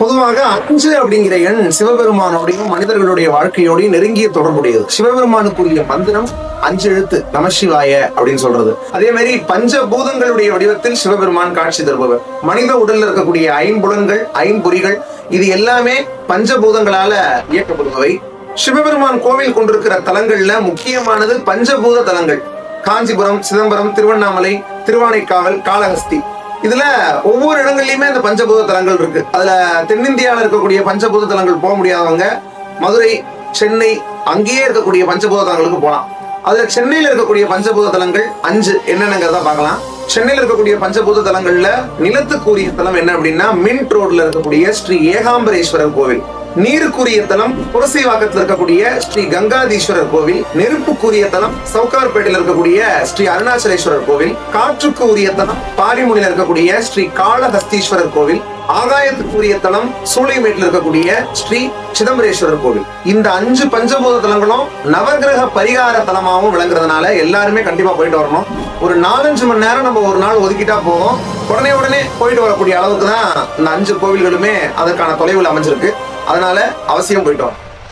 பொதுவாக அஞ்சு அப்படிங்கிற எண் சிவபெருமானோடையும் மனிதர்களுடைய வாழ்க்கையோடையும் நெருங்கிய தொடர்புடையது. சிவபெருமானுக்குரிய மந்திரம் அஞ்சு எழுத்து நமசிவாய அப்படின்னு சொல்றது. அதே மாதிரி பஞ்சபூதங்களுடைய வடிவத்தில் சிவபெருமான் காட்சி தருபவர். மனித உடல்ல இருக்கக்கூடிய ஐம்புலன்கள் ஐம்பொறிகள் இது எல்லாமே பஞ்சபூதங்களால இயக்கப்படுபவை. சிவபெருமான் கோவில் கொண்டிருக்கிற தலங்கள்ல முக்கியமானது பஞ்சபூத தலங்கள். காஞ்சிபுரம் சிதம்பரம் திருவண்ணாமலை திருவானைக்காவல் காளஹஸ்தி. இதுல ஒவ்வொரு இடங்கள்லயுமே இந்த பஞ்சபூத தலங்கள் இருக்கு. அதுல தென்னிந்தியாவில் இருக்கக்கூடிய பஞ்சபூத தலங்கள் போக முடியாதவங்க மதுரை சென்னை அங்கேயே இருக்கக்கூடிய பஞ்சபூத தலங்களுக்கு போகலாம் அதுல சென்னையில இருக்கக்கூடிய பஞ்சபூத தலங்கள் அஞ்சு. என்னென்னங்கிறத பார்க்கலாம். சென்னையில இருக்கக்கூடிய பஞ்சபூத தலங்கள்ல நிலத்துக்குரிய தலம் என்ன அப்படின்னா மின்ட் ரோட்ல இருக்கக்கூடிய ஸ்ரீ ஏகாம்பரேஸ்வரர் கோவில். நீருக்குரிய தலம் புரசைவாக்கத்தில் இருக்கக்கூடிய ஸ்ரீ கங்காதீஸ்வரர் கோவில் நெருப்புக்குரிய தலம் சவுகார்பேட்டையில் இருக்கக்கூடிய ஸ்ரீ அருணாச்சலேஸ்வரர் கோவில் காற்றுக்கு உரிய தலம் பாரிமுனியில் இருக்கக்கூடிய ஸ்ரீ காளஹஸ்தீஸ்வரர் கோவில் ஆகாயத்துக்குரிய தலம் சூளைமேட்டில் இருக்கக்கூடிய ஸ்ரீ சிதம்பரேஸ்வரர் கோவில். இந்த அஞ்சு பஞ்சபூத தலங்களும் நவகிரக பரிகார தலமாகவும் விளங்குறதுனால எல்லாருமே கண்டிப்பா போயிட்டு வரணும். ஒரு நாலஞ்சு மணி நேரம் நம்ம ஒரு நாள் ஒதுக்கிட்டா போதும். உடனே உடனே போயிட்டு வரக்கூடிய அளவுக்கு தான் இந்த அஞ்சு கோவில்களுமே அதற்கான தொலைவில் அமைஞ்சிருக்கு. அதனால அவசியம் போயிட்டு